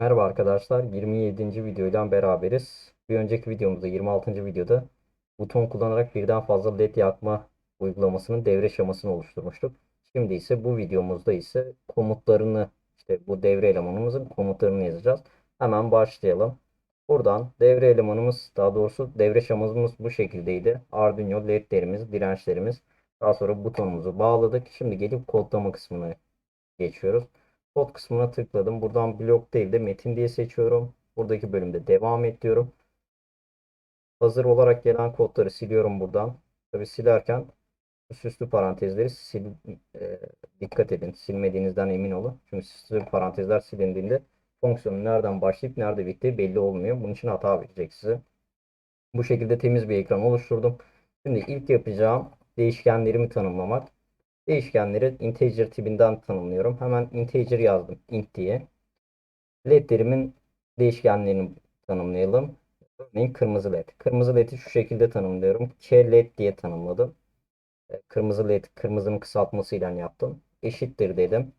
Merhaba arkadaşlar, 27. videoyla beraberiz. Bir önceki videomuzda 26. videoda buton kullanarak birden fazla led yakma uygulamasının devre şemasını oluşturmuştuk. Şimdi ise bu videomuzda ise komutlarını işte bu devre elemanımızın komutlarını yazacağız. Hemen başlayalım. Buradan devre elemanımız daha doğrusu devre şemasımız bu şekildeydi. Arduino ledlerimiz, dirençlerimiz daha sonra butonumuzu bağladık. Şimdi gelip kodlama kısmına geçiyoruz. Kod kısmına tıkladım. Buradan blok değil de metin diye seçiyorum. Buradaki bölümde devam et diyorum. Hazır olarak gelen kodları siliyorum buradan. Tabi silerken süslü parantezleri sil, e, dikkat edin. Silmediğinizden emin olun. Çünkü süslü parantezler silindiğinde fonksiyonun nereden başlayıp nerede bittiği belli olmuyor. Bunun için hata verecek size. Bu şekilde temiz bir ekran oluşturdum. Şimdi ilk yapacağım değişkenlerimi tanımlamak. Değişkenleri integer tipinden tanımlıyorum. Hemen integer yazdım int diye. Ledlerimin değişkenlerini tanımlayalım. Örneğin kırmızı led. Kırmızı led'i şu şekilde tanımlıyorum. K led diye tanımladım. E, Kırmızı led kırmızının kısaltmasıyla yaptım. Eşittir dedim.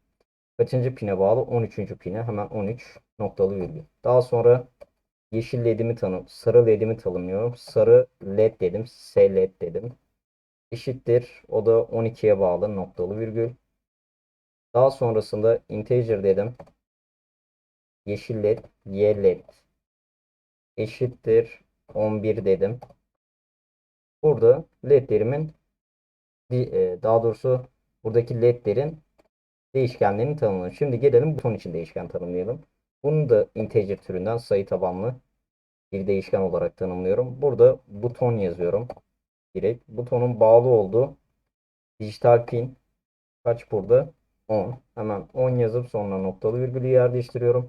Kaçıncı pine bağlı? 13. pine. Hemen 13 noktalı virgül. Daha sonra yeşil ledimi tanım, sarı ledimi tanımlıyorum. Sarı led dedim. S led dedim eşittir. O da 12'ye bağlı noktalı virgül. Daha sonrasında integer dedim. Yeşil led, y led eşittir 11 dedim. Burada ledlerimin e, daha doğrusu buradaki ledlerin değişkenlerini tanımlayalım. Şimdi gelelim buton için değişken tanımlayalım. Bunu da integer türünden sayı tabanlı bir değişken olarak tanımlıyorum. Burada buton yazıyorum direkt. Butonun bağlı olduğu dijital pin kaç burada? 10. Hemen 10 yazıp sonra noktalı virgülü yer değiştiriyorum.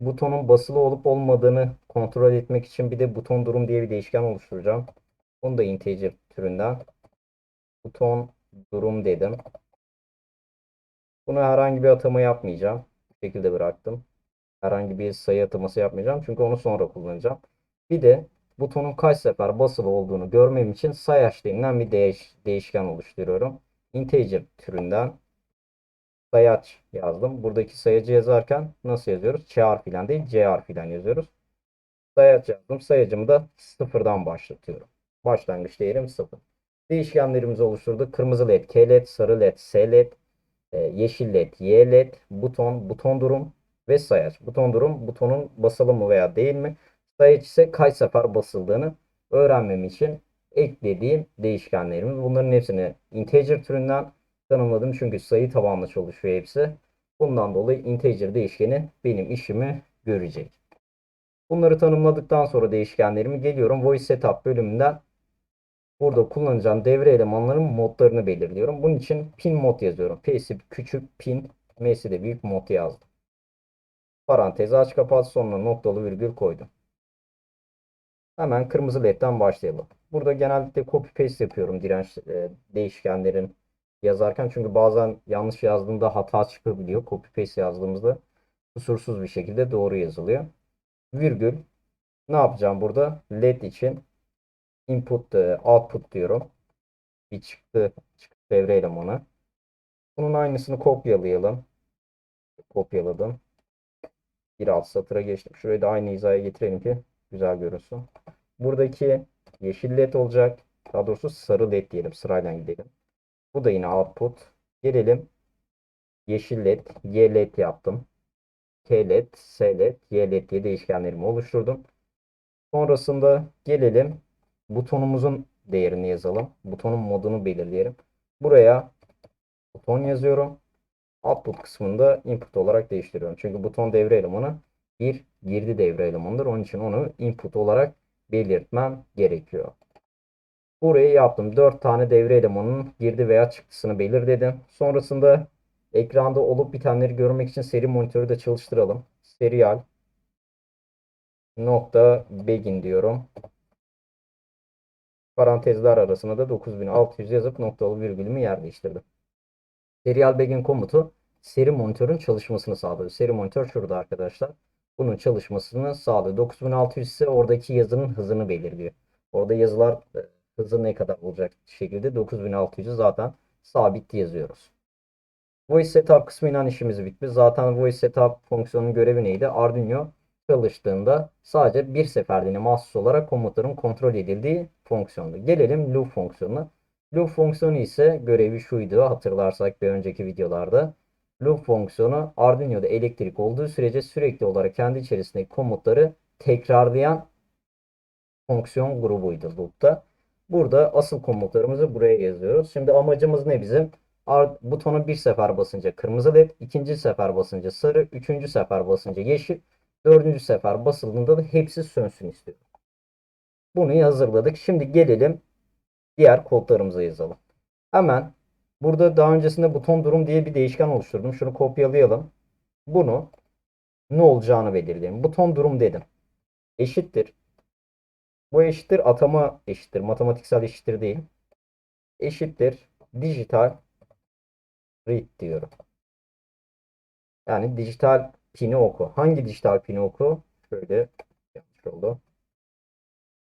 Butonun basılı olup olmadığını kontrol etmek için bir de buton durum diye bir değişken oluşturacağım. Bunu da integer türünden buton durum dedim. Buna herhangi bir atama yapmayacağım. Bu şekilde bıraktım. Herhangi bir sayı ataması yapmayacağım. Çünkü onu sonra kullanacağım. Bir de butonun kaç sefer basılı olduğunu görmem için sayaç denilen bir değiş değişken oluşturuyorum. Integer türünden sayaç yazdım. Buradaki sayacı yazarken nasıl yazıyoruz? Ç harfiyle değil C harfiyle yazıyoruz. Sayaç yazdım. Sayacımı da sıfırdan başlatıyorum. Başlangıç değerim sıfır. Değişkenlerimizi oluşturduk. Kırmızı led, K led, sarı led, S led, e, yeşil led, Y led, buton, buton durum ve sayaç. Buton durum butonun basılı mı veya değil mi? Sayaç ise kaç sefer basıldığını öğrenmem için eklediğim değişkenlerimiz. Bunların hepsini integer türünden tanımladım. Çünkü sayı tabanlı çalışıyor hepsi. Bundan dolayı integer değişkeni benim işimi görecek. Bunları tanımladıktan sonra değişkenlerimi geliyorum. Voice Setup bölümünden burada kullanacağım devre elemanların modlarını belirliyorum. Bunun için pin mod yazıyorum. P'si küçük pin, M'si de büyük mod yazdım. Parantezi aç kapat sonra noktalı virgül koydum. Hemen kırmızı ledden başlayalım. Burada genellikle copy paste yapıyorum direnç e, değişkenlerin yazarken. Çünkü bazen yanlış yazdığımda hata çıkabiliyor. Copy paste yazdığımızda kusursuz bir şekilde doğru yazılıyor. Virgül ne yapacağım burada? Led için input e, output diyorum. Bir çıktı, çıktı devre elemanı. Bunun aynısını kopyalayalım. Kopyaladım. Bir alt satıra geçtim. Şurayı da aynı hizaya getirelim ki güzel görünsün. Buradaki yeşil led olacak. Daha doğrusu sarı led diyelim. Sırayla gidelim. Bu da yine output. Gelelim. Yeşil led, Y led yaptım. K led, S led, Y led diye değişkenlerimi oluşturdum. Sonrasında gelelim. Butonumuzun değerini yazalım. Butonun modunu belirleyelim. Buraya buton yazıyorum. Output kısmında input olarak değiştiriyorum. Çünkü buton devre elemanı bir girdi devre elemanıdır. Onun için onu input olarak belirtmem gerekiyor. Burayı yaptım. 4 tane devre elemanının girdi veya çıktısını belirledim. Sonrasında ekranda olup bitenleri görmek için seri monitörü de çalıştıralım. Serial nokta begin diyorum. Parantezler arasında da 9600 yazıp noktalı virgülümü yer. Serial begin komutu seri monitörün çalışmasını sağlıyor. Seri monitör şurada arkadaşlar. Bunun çalışmasını sağlıyor. 9600 ise oradaki yazının hızını belirliyor. Orada yazılar e, hızı ne kadar olacak şekilde 9600'ü zaten sabit yazıyoruz. Voice setup kısmıyla işimiz bitti. Zaten voice setup fonksiyonunun görevi neydi? Arduino çalıştığında sadece bir seferliğine mahsus olarak komutların kontrol edildiği fonksiyondu. Gelelim loop fonksiyonuna. Loop fonksiyonu ise görevi şuydu hatırlarsak bir önceki videolarda. Loop fonksiyonu Arduino'da elektrik olduğu sürece sürekli olarak kendi içerisindeki komutları tekrarlayan fonksiyon grubuydu loop'ta. Burada asıl komutlarımızı buraya yazıyoruz. Şimdi amacımız ne bizim? Butona bir sefer basınca kırmızı led, ikinci sefer basınca sarı, üçüncü sefer basınca yeşil, dördüncü sefer basıldığında da hepsi sönsün istiyorum. Bunu hazırladık. Şimdi gelelim diğer kodlarımıza yazalım. Hemen burada daha öncesinde buton durum diye bir değişken oluşturdum. Şunu kopyalayalım. Bunu ne olacağını belirleyelim. Buton durum dedim. Eşittir. Bu eşittir atama eşittir. Matematiksel eşittir değil. Eşittir dijital read diyorum. Yani dijital pini oku. Hangi dijital pini oku? Şöyle yanlış oldu.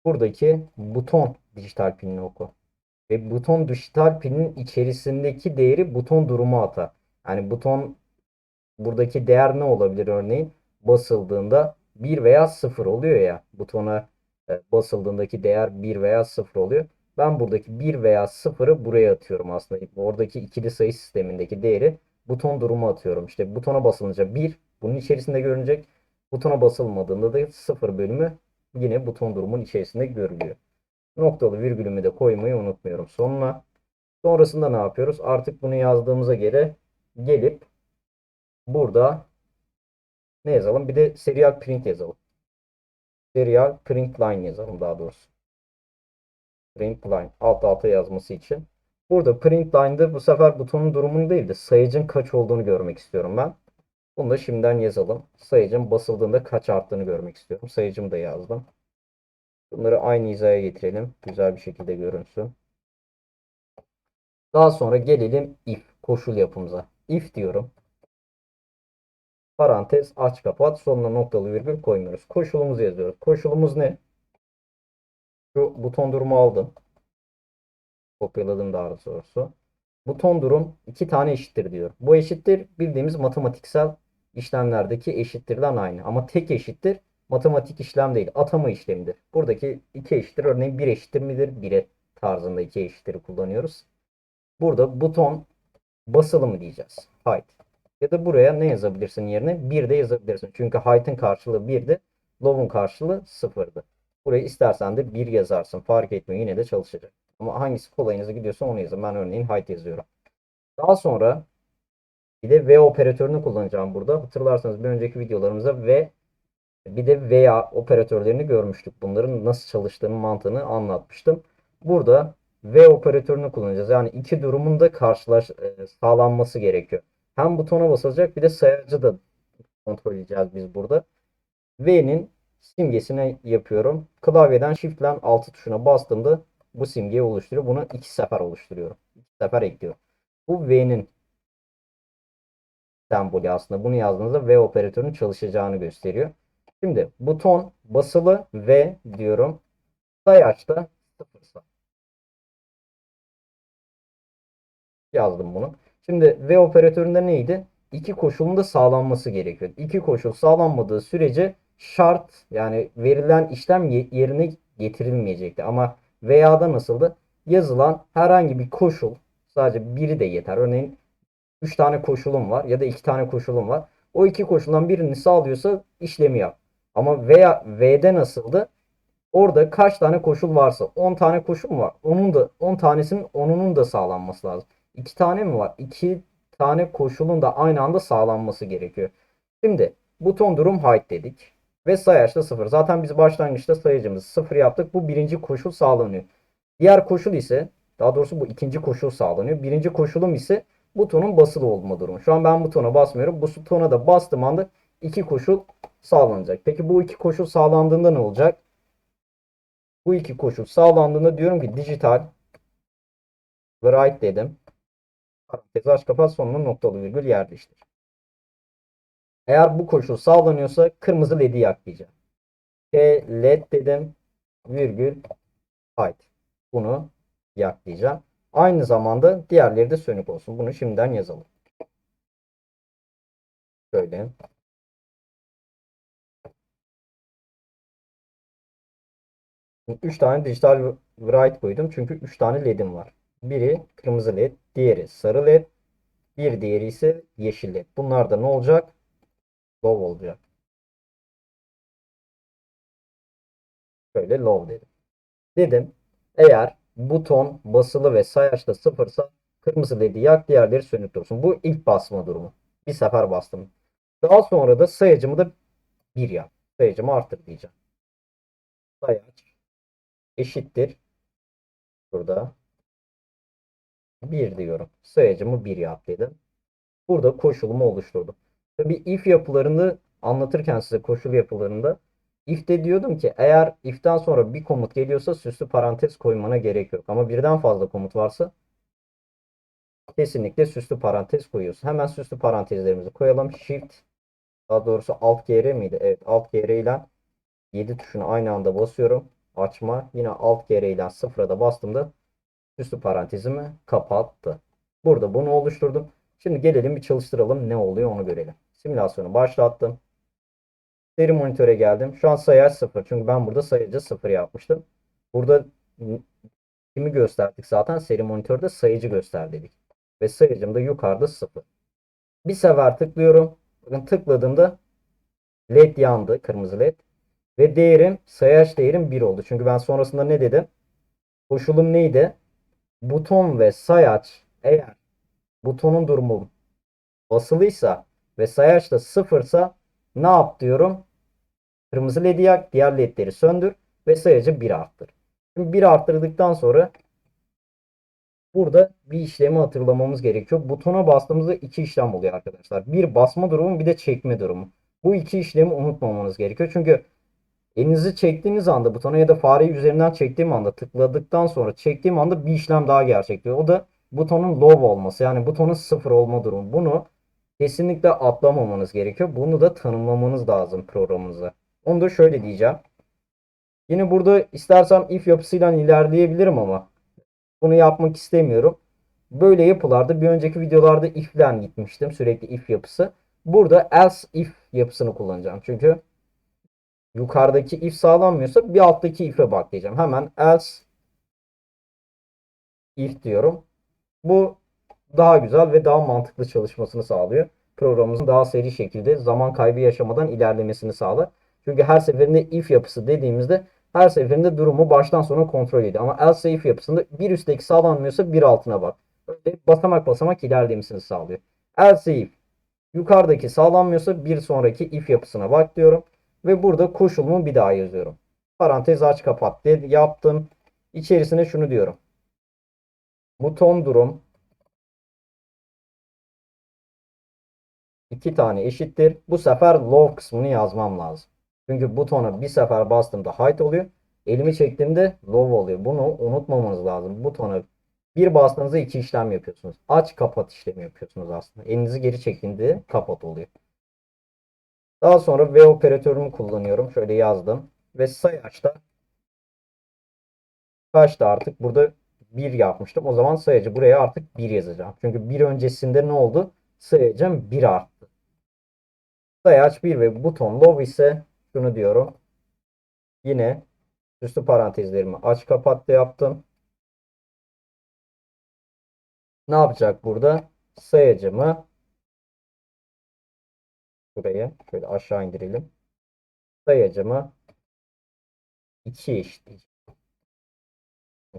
Buradaki buton dijital pinini oku. Ve buton dijital pinin içerisindeki değeri buton durumu atar. Yani buton buradaki değer ne olabilir örneğin? Basıldığında 1 veya 0 oluyor ya. Butona e, basıldığındaki değer 1 veya 0 oluyor. Ben buradaki 1 veya 0'ı buraya atıyorum aslında. Oradaki ikili sayı sistemindeki değeri buton durumu atıyorum. İşte butona basılınca 1 bunun içerisinde görünecek. Butona basılmadığında da 0 bölümü yine buton durumun içerisinde görülüyor. Noktalı virgülümü de koymayı unutmuyorum sonuna. Sonrasında ne yapıyoruz? Artık bunu yazdığımıza göre gelip burada ne yazalım? Bir de serial print yazalım. Serial print line yazalım daha doğrusu. Print line alt alta yazması için. Burada print line'da bu sefer butonun durumunu değil de sayıcın kaç olduğunu görmek istiyorum ben. Bunu da şimdiden yazalım. Sayıcın basıldığında kaç arttığını görmek istiyorum. Sayıcımı da yazdım. Bunları aynı hizaya getirelim. Güzel bir şekilde görünsün. Daha sonra gelelim if koşul yapımıza. If diyorum. Parantez aç kapat sonuna noktalı virgül koymuyoruz. Koşulumuzu yazıyoruz. Koşulumuz ne? Şu buton durumu aldım. Kopyaladım daha doğrusu. Buton durum iki tane eşittir diyor. Bu eşittir bildiğimiz matematiksel işlemlerdeki eşittirden aynı. Ama tek eşittir matematik işlem değil. Atama işlemidir. Buradaki iki eşittir örneğin bir eşittir midir? 1'e tarzında iki eşittir'i kullanıyoruz. Burada buton basılı mı diyeceğiz. Height. Ya da buraya ne yazabilirsin yerine? 1 de yazabilirsin. Çünkü height'ın karşılığı 1'di. Low'un karşılığı 0'dı. Buraya istersen de 1 yazarsın. Fark etmiyor. Yine de çalışacak. Ama hangisi kolayınıza gidiyorsa onu yazın. Ben örneğin height yazıyorum. Daha sonra bir de V operatörünü kullanacağım burada. Hatırlarsanız bir önceki videolarımızda V bir de veya operatörlerini görmüştük. Bunların nasıl çalıştığını mantığını anlatmıştım. Burada V operatörünü kullanacağız. Yani iki durumun da karşılaş e, sağlanması gerekiyor. Hem butona basılacak bir de sayacı da kontrol edeceğiz biz burada. V'nin simgesini yapıyorum. Klavyeden Shift ile 6 tuşuna bastığımda bu simgeyi oluşturuyor. Bunu iki sefer oluşturuyorum. İki sefer ekliyorum. Bu V'nin sembolü aslında. Bunu yazdığınızda V operatörünün çalışacağını gösteriyor. Şimdi buton basılı V diyorum. Sayaçta sıfırsa. Yazdım bunu. Şimdi V operatöründe neydi? İki koşulun da sağlanması gerekiyor. İki koşul sağlanmadığı sürece şart yani verilen işlem yerine getirilmeyecekti. Ama veya'da nasıldı? Yazılan herhangi bir koşul sadece biri de yeter. Örneğin 3 tane koşulum var ya da 2 tane koşulum var. O iki koşuldan birini sağlıyorsa işlemi yap. Ama veya V'de nasıldı? Orada kaç tane koşul varsa 10 tane koşul mu var? Onun da 10 tanesinin onunun da sağlanması lazım. 2 tane mi var? 2 tane koşulun da aynı anda sağlanması gerekiyor. Şimdi buton durum height dedik. Ve sayaçta 0. Zaten biz başlangıçta sayıcımızı 0 yaptık. Bu birinci koşul sağlanıyor. Diğer koşul ise daha doğrusu bu ikinci koşul sağlanıyor. Birinci koşulum ise butonun basılı olma durumu. Şu an ben butona basmıyorum. Bu butona da bastığım anda iki koşul sağlanacak. Peki bu iki koşul sağlandığında ne olacak? Bu iki koşul sağlandığında diyorum ki dijital write dedim. Parantez aç kapat sonuna noktalı virgül yerleştir. Eğer bu koşul sağlanıyorsa kırmızı led'i yak diyeceğim. T led dedim virgül height. Bunu yak diyeceğim. Aynı zamanda diğerleri de sönük olsun. Bunu şimdiden yazalım. Şöyle. 3 tane dijital write koydum. Çünkü 3 tane led'im var. Biri kırmızı led, diğeri sarı led, bir diğeri ise yeşil led. Bunlar da ne olacak? Low olacak. Şöyle low dedim. Dedim eğer buton basılı ve sayaçta sıfırsa kırmızı ledi yak diğerleri sönük dursun. Bu ilk basma durumu. Bir sefer bastım. Daha sonra da sayacımı da 1 yap. Sayacımı artır diyeceğim. Sayaç eşittir. Burada 1 diyorum. Sayacımı 1 yap dedim. Burada koşulumu oluşturdum. Tabi if yapılarını anlatırken size koşul yapılarında if'te diyordum ki eğer if'ten sonra bir komut geliyorsa süslü parantez koymana gerek yok. Ama birden fazla komut varsa kesinlikle süslü parantez koyuyorsun. Hemen süslü parantezlerimizi koyalım. Shift daha doğrusu Alt GR miydi? Evet Alt GR ile 7 tuşunu aynı anda basıyorum. Açma. Yine Alt ile 0'a da bastığımda süslü parantezimi kapattı. Burada bunu oluşturdum. Şimdi gelelim bir çalıştıralım. Ne oluyor onu görelim. Simülasyonu başlattım. Seri monitöre geldim. Şu an sayaç 0. Çünkü ben burada sayıcı 0 yapmıştım. Burada kimi gösterdik zaten? Seri monitörde sayıcı gösterdik. Ve sayıcım da yukarıda 0. Bir sefer tıklıyorum. Bakın tıkladığımda led yandı. Kırmızı led. Ve değerim sayaç değerim 1 oldu. Çünkü ben sonrasında ne dedim? Koşulum neydi? Buton ve sayaç eğer butonun durumu basılıysa ve sayaç da sıfırsa ne yap diyorum? Kırmızı ledi yak, diğer ledleri söndür ve sayacı 1 arttır. Şimdi 1 arttırdıktan sonra burada bir işlemi hatırlamamız gerekiyor. Butona bastığımızda iki işlem oluyor arkadaşlar. Bir basma durumu bir de çekme durumu. Bu iki işlemi unutmamanız gerekiyor. Çünkü elinizi çektiğiniz anda butona ya da fareyi üzerinden çektiğim anda tıkladıktan sonra çektiğim anda bir işlem daha gerçekleşiyor. O da butonun low olması yani butonun sıfır olma durumu. Bunu kesinlikle atlamamanız gerekiyor. Bunu da tanımlamanız lazım programınıza. Onu da şöyle diyeceğim. Yine burada istersem if yapısıyla ilerleyebilirim ama bunu yapmak istemiyorum. Böyle yapılarda bir önceki videolarda if'len gitmiştim. Sürekli if yapısı. Burada else if yapısını kullanacağım. Çünkü yukarıdaki if sağlanmıyorsa bir alttaki if'e bak. Hemen else if diyorum. Bu daha güzel ve daha mantıklı çalışmasını sağlıyor. Programımızın daha seri şekilde zaman kaybı yaşamadan ilerlemesini sağlar. Çünkü her seferinde if yapısı dediğimizde her seferinde durumu baştan sona kontrol ediyor. Ama else if yapısında bir üstteki sağlanmıyorsa bir altına bak. Böyle basamak basamak ilerlemesini sağlıyor. Else if yukarıdaki sağlanmıyorsa bir sonraki if yapısına bak diyorum. Ve burada koşulumu bir daha yazıyorum. Parantez aç kapat dedi, yaptım. İçerisine şunu diyorum. Buton durum iki tane eşittir. Bu sefer low kısmını yazmam lazım. Çünkü butona bir sefer bastığımda height oluyor. Elimi çektiğimde low oluyor. Bunu unutmamanız lazım. Butona bir bastığınızda iki işlem yapıyorsunuz. Aç kapat işlemi yapıyorsunuz aslında. Elinizi geri çektiğinde kapat oluyor. Daha sonra V operatörümü kullanıyorum. Şöyle yazdım. Ve sayaçta kaçtı artık? Burada 1 yapmıştım. O zaman sayacı buraya artık 1 yazacağım. Çünkü bir öncesinde ne oldu? Sayacım 1 arttı. Sayaç 1 ve buton low ise şunu diyorum. Yine üstü parantezlerimi aç kapat yaptım. Ne yapacak burada? Sayacımı buraya şöyle aşağı indirelim. Sayacımı 2 eşitleyeceğim.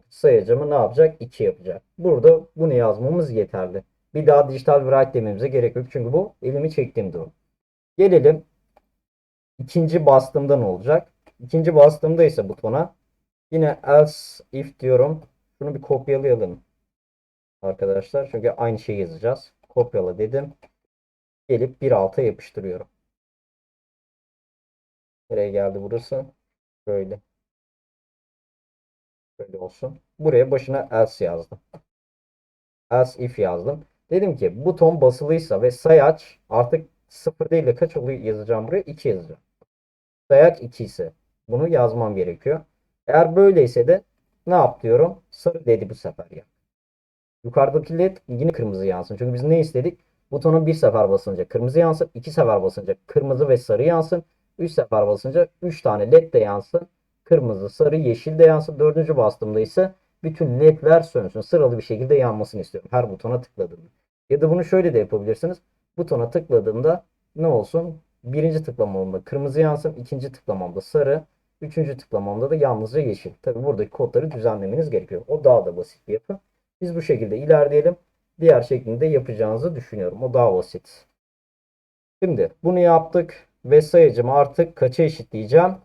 Sayacımı ne yapacak? 2 yapacak. Burada bunu yazmamız yeterli. Bir daha dijital write dememize gerek yok. Çünkü bu elimi çektiğim durum. Gelelim ikinci bastığımda ne olacak? İkinci bastığımda ise butona yine else if diyorum. Şunu bir kopyalayalım. Arkadaşlar çünkü aynı şeyi yazacağız. Kopyala dedim. Gelip bir alta yapıştırıyorum. Nereye geldi burası? Böyle. Böyle olsun. Buraya başına else yazdım. Else if yazdım. Dedim ki buton basılıysa ve sayaç artık 0 değil de kaç oluyor yazacağım buraya? 2 yazacağım. Sayaç 2 ise bunu yazmam gerekiyor. Eğer böyleyse de ne yap diyorum? Sarı dedi bu sefer ya. Yukarıdaki led yine kırmızı yansın. Çünkü biz ne istedik? Butona bir sefer basınca kırmızı yansın. iki sefer basınca kırmızı ve sarı yansın. Üç sefer basınca 3 tane led de yansın. Kırmızı, sarı, yeşil de yansın. Dördüncü bastığımda ise bütün ledler sönsün. Sıralı bir şekilde yanmasını istiyorum. Her butona tıkladığımda. Ya da bunu şöyle de yapabilirsiniz. Butona tıkladığımda ne olsun? Birinci tıklamamda kırmızı yansın. ikinci tıklamamda sarı. Üçüncü tıklamamda da yalnızca yeşil. Tabi buradaki kodları düzenlemeniz gerekiyor. O daha da basit bir yapı. Biz bu şekilde ilerleyelim. Diğer şeklinde yapacağınızı düşünüyorum. O daha basit. Şimdi bunu yaptık. Ve sayacımı artık kaça eşitleyeceğim?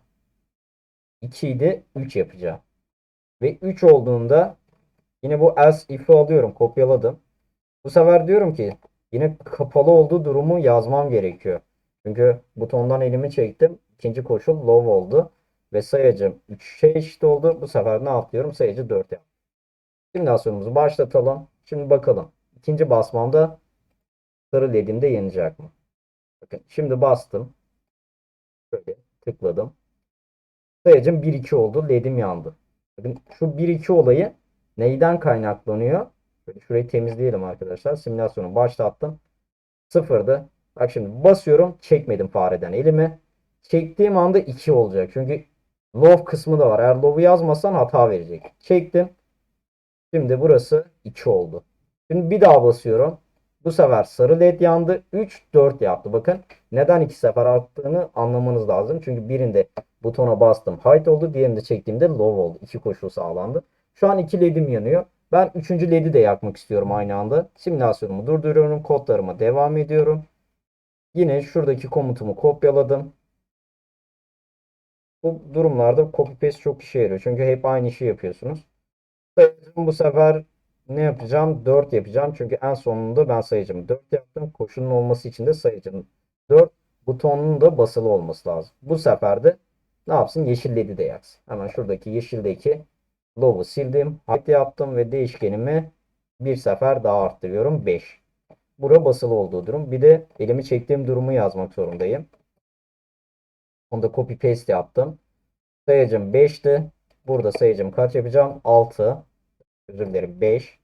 2 idi 3 yapacağım. Ve 3 olduğunda yine bu else if'i alıyorum. Kopyaladım. Bu sefer diyorum ki yine kapalı olduğu durumu yazmam gerekiyor. Çünkü butondan elimi çektim. İkinci koşul low oldu. Ve sayacım 3'e eşit oldu. Bu sefer ne yapıyorum? Sayacı 4 yaptım. Simülasyonumuzu başlatalım. Şimdi bakalım. İkinci basmamda sarı ledimde yanacak mı? Bakın şimdi bastım. Şöyle tıkladım. Sayacım 1-2 oldu. Ledim yandı. Bakın şu 1-2 olayı neyden kaynaklanıyor? Şöyle şurayı temizleyelim arkadaşlar. Simülasyonu başlattım. Sıfırdı. Bak şimdi basıyorum. Çekmedim fareden elimi. Çektiğim anda 2 olacak. Çünkü low kısmı da var. Eğer low'u yazmasan hata verecek. Çektim. Şimdi burası 2 oldu. Şimdi bir daha basıyorum. Bu sefer sarı led yandı. 3, 4 yaptı. Bakın neden iki sefer arttığını anlamanız lazım. Çünkü birinde butona bastım height oldu. Diğerinde çektiğimde low oldu. İki koşul sağlandı. Şu an iki ledim yanıyor. Ben üçüncü ledi de yakmak istiyorum aynı anda. Simülasyonumu durduruyorum. Kodlarıma devam ediyorum. Yine şuradaki komutumu kopyaladım. Bu durumlarda copy paste çok işe yarıyor. Çünkü hep aynı işi yapıyorsunuz. Bu sefer ne yapacağım? 4 yapacağım. Çünkü en sonunda ben sayacağım 4 yaptım. Koşunun olması için de sayacağım 4. Butonun da basılı olması lazım. Bu sefer de ne yapsın? Yeşil ledi de yaksın. Hemen şuradaki yeşildeki low'u sildim. Height yaptım ve değişkenimi bir sefer daha arttırıyorum. 5. Bura basılı olduğu durum. Bir de elimi çektiğim durumu yazmak zorundayım. Onu da copy paste yaptım. Sayacım 5'ti. Burada sayacım kaç yapacağım? 6. Özür dilerim 5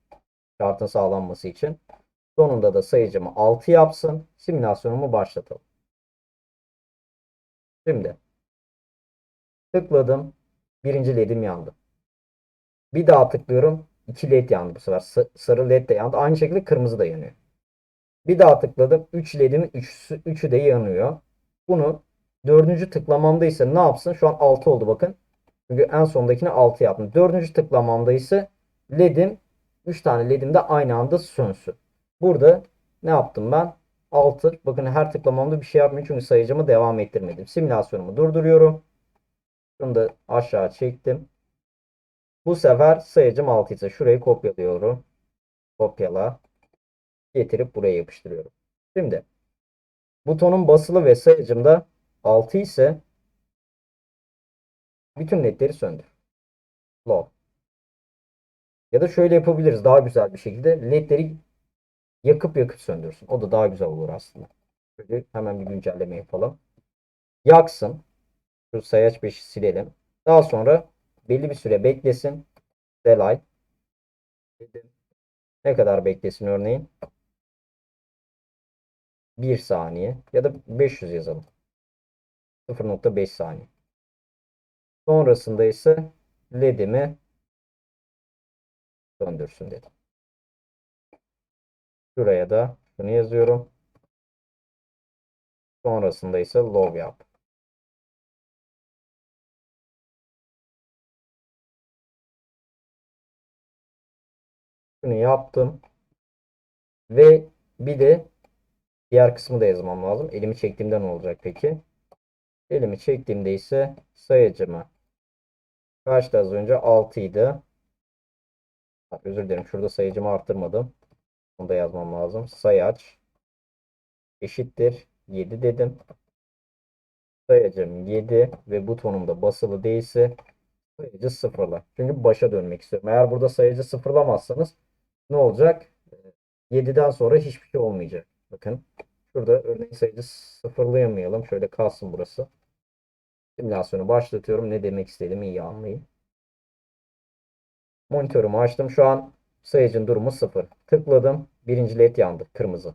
şartın sağlanması için. Sonunda da sayıcımı 6 yapsın. Simülasyonumu başlatalım. Şimdi tıkladım. Birinci ledim yandı. Bir daha tıklıyorum. 2 led yandı bu sefer. Sarı led de yandı. Aynı şekilde kırmızı da yanıyor. Bir daha tıkladım. 3 ledimin 3'ü 3'ü de yanıyor. Bunu dördüncü tıklamamda ise ne yapsın? Şu an 6 oldu bakın. Çünkü en sondakini 6 yaptım. Dördüncü tıklamamda ise ledim 3 tane ledim de aynı anda sönsün. Burada ne yaptım ben? 6. Bakın her tıklamamda bir şey yapmıyor çünkü sayıcımı devam ettirmedim. Simülasyonumu durduruyorum. Şunu da aşağı çektim. Bu sefer sayıcım 6 ise şurayı kopyalıyorum. Kopyala. Getirip buraya yapıştırıyorum. Şimdi butonun basılı ve sayıcımda 6 ise bütün ledleri söndür. Low. Ya da şöyle yapabiliriz daha güzel bir şekilde. LED'leri yakıp yakıp söndürsün. O da daha güzel olur aslında. Şöyle hemen bir güncelleme yapalım. Yaksın. Şu sayaç 5'i silelim. Daha sonra belli bir süre beklesin. Delay. Ne kadar beklesin örneğin? 1 saniye ya da 500 yazalım. 0.5 saniye. Sonrasında ise LED'imi döndürsün dedim. Şuraya da şunu yazıyorum. Sonrasında ise log yap. Şunu yaptım. Ve bir de diğer kısmı da yazmam lazım. Elimi çektiğimde ne olacak peki? Elimi çektiğimde ise sayacımı kaçtı az önce? 6 idi. Özür dilerim. Şurada sayıcımı arttırmadım. Onu da yazmam lazım. Sayaç eşittir 7 dedim. Sayacım 7 ve butonumda basılı değilse sayıcı sıfırla. Çünkü başa dönmek istiyorum. Eğer burada sayıcı sıfırlamazsanız ne olacak? 7'den sonra hiçbir şey olmayacak. Bakın şurada örneğin sayıcı sıfırlayamayalım. Şöyle kalsın burası. Simülasyonu başlatıyorum. Ne demek istediğimi iyi anlayın. Monitörümü açtım. Şu an sayıcın durumu 0. Tıkladım. Birinci led yandı. Kırmızı.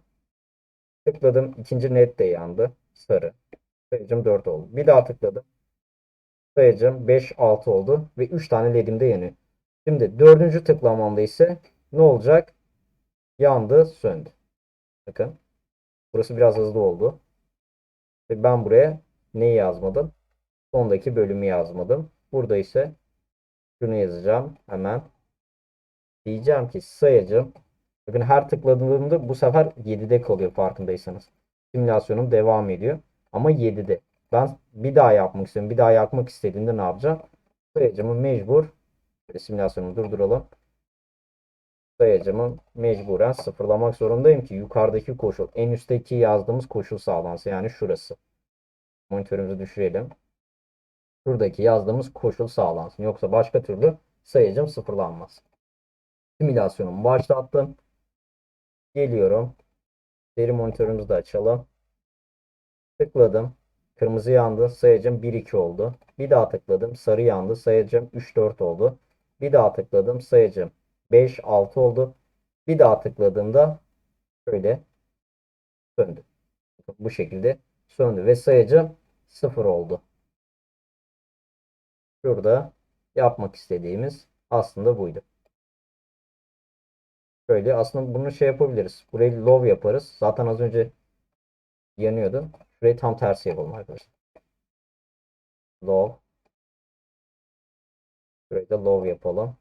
Tıkladım. ikinci net de yandı. Sarı. Sayacım 4 oldu. Bir daha tıkladım. Sayacım 5, 6 oldu. Ve 3 tane ledim de yanıyor. Şimdi dördüncü tıklamamda ise ne olacak? Yandı, söndü. Bakın. Burası biraz hızlı oldu. Ben buraya neyi yazmadım? Sondaki bölümü yazmadım. Burada ise şunu yazacağım. Hemen. Diyeceğim ki sayacım. Bakın her tıkladığımda bu sefer 7'de kalıyor farkındaysanız. Simülasyonum devam ediyor. Ama 7'de. Ben bir daha yapmak istiyorum. Bir daha yapmak istediğimde ne yapacağım? Sayacımı mecbur simülasyonumu durduralım. Sayacımı mecburen sıfırlamak zorundayım ki yukarıdaki koşul en üstteki yazdığımız koşul sağlansın. Yani şurası. Monitörümüzü düşürelim. Şuradaki yazdığımız koşul sağlansın. Yoksa başka türlü sayacım sıfırlanmaz. Simülasyonumu başlattım. Geliyorum. Seri monitörümüzü de açalım. Tıkladım. Kırmızı yandı. Sayacım 1-2 oldu. Bir daha tıkladım. Sarı yandı. Sayacım 3-4 oldu. Bir daha tıkladım. Sayacım 5-6 oldu. Bir daha tıkladığımda şöyle söndü. Bu şekilde söndü ve sayacım 0 oldu. Şurada yapmak istediğimiz aslında buydu. Şöyle aslında bunu şey yapabiliriz. Burayı low yaparız. Zaten az önce yanıyordu. Şurayı tam tersi yapalım arkadaşlar. Low. Şurayı da low yapalım.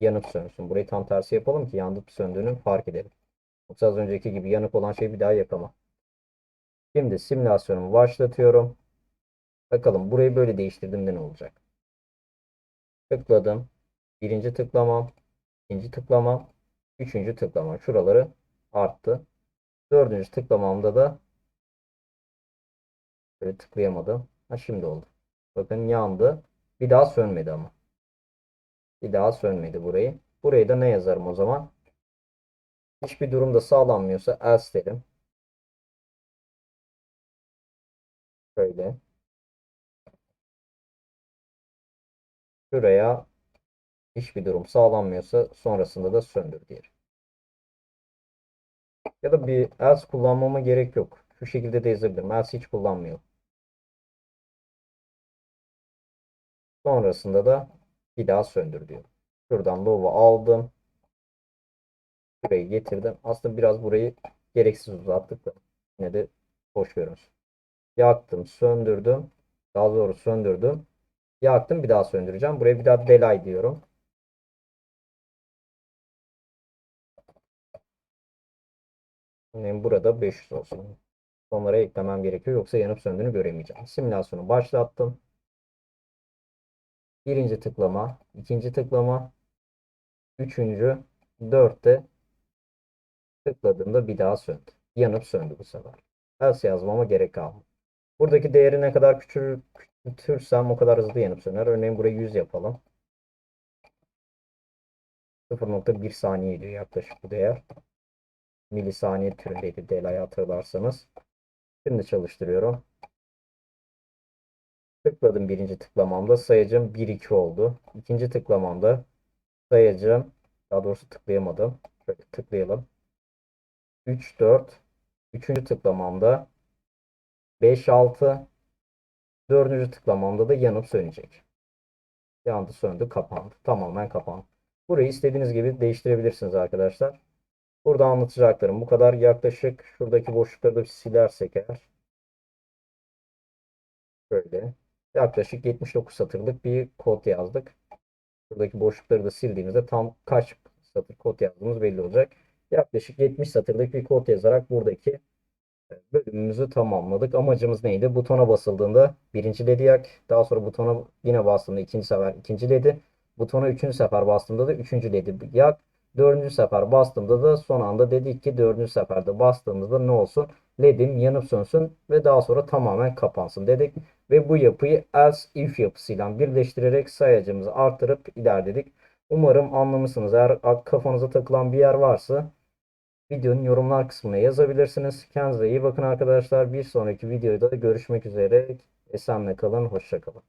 Yanıp sönsün. Burayı tam tersi yapalım ki yanıp söndüğünü fark edelim. Yoksa az önceki gibi yanık olan şeyi bir daha yapamam. Şimdi simülasyonumu başlatıyorum. Bakalım burayı böyle değiştirdiğimde ne olacak? Tıkladım. Birinci tıklamam. ikinci tıklamam. Üçüncü tıklamam. Şuraları arttı. Dördüncü tıklamamda da böyle tıklayamadım. Ha şimdi oldu. Bakın yandı. Bir daha sönmedi ama. Bir daha sönmedi burayı. Buraya da ne yazarım o zaman? Hiçbir durumda sağlanmıyorsa else derim. Şöyle. Şuraya hiçbir durum sağlanmıyorsa sonrasında da söndür diyelim. Ya da bir else kullanmama gerek yok. Şu şekilde de yazabilirim. Else hiç kullanmıyorum. Sonrasında da bir daha söndür diyor. Şuradan low'u aldım. Burayı getirdim. Aslında biraz burayı gereksiz uzattık da yine de hoş görünüyor. Yaktım, söndürdüm. Daha doğrusu söndürdüm. Yaktım, bir daha söndüreceğim. Buraya bir daha delay diyorum. Örneğin burada 500 olsun. Onlara eklemem gerekiyor. Yoksa yanıp söndüğünü göremeyeceğim. Simülasyonu başlattım. Birinci tıklama, ikinci tıklama, üçüncü, dörtte tıkladığımda bir daha söndü. Yanıp söndü bu sefer. Else yazmama gerek kalmadı. Buradaki değeri ne kadar küçül, küçültürsem o kadar hızlı yanıp söner. Örneğin burayı 100 yapalım. 0.1 saniye yaklaşık bu değer. Milisaniye türündeydi delay hatırlarsanız. Şimdi çalıştırıyorum. Tıkladım birinci tıklamamda sayacım 1-2 oldu. İkinci tıklamamda sayacım daha doğrusu tıklayamadım. Şöyle tıklayalım. 3 4 Üçüncü tıklamamda 5 6 Dördüncü tıklamamda da yanıp sönecek. Yandı söndü kapandı. Tamamen kapandı. Burayı istediğiniz gibi değiştirebilirsiniz arkadaşlar. Burada anlatacaklarım bu kadar. Yaklaşık şuradaki boşlukları da silersek eğer. Şöyle. Yaklaşık 79 satırlık bir kod yazdık. Buradaki boşlukları da sildiğimizde tam kaç satır kod yazdığımız belli olacak. Yaklaşık 70 satırlık bir kod yazarak buradaki bölümümüzü tamamladık. Amacımız neydi? Butona basıldığında birinci ledi yak. Daha sonra butona yine bastığımda ikinci sefer ikinci ledi. Butona üçüncü sefer bastığımda da üçüncü ledi yak. Dördüncü sefer bastığımda da son anda dedik ki dördüncü seferde bastığımızda ne olsun? LED'im yanıp sönsün ve daha sonra tamamen kapansın dedik. Ve bu yapıyı else if yapısıyla birleştirerek sayacımızı artırıp ilerledik. Umarım anlamışsınız. Eğer kafanıza takılan bir yer varsa videonun yorumlar kısmına yazabilirsiniz. Kendinize iyi bakın arkadaşlar. Bir sonraki videoda görüşmek üzere. Esenle kalın, hoşça kalın.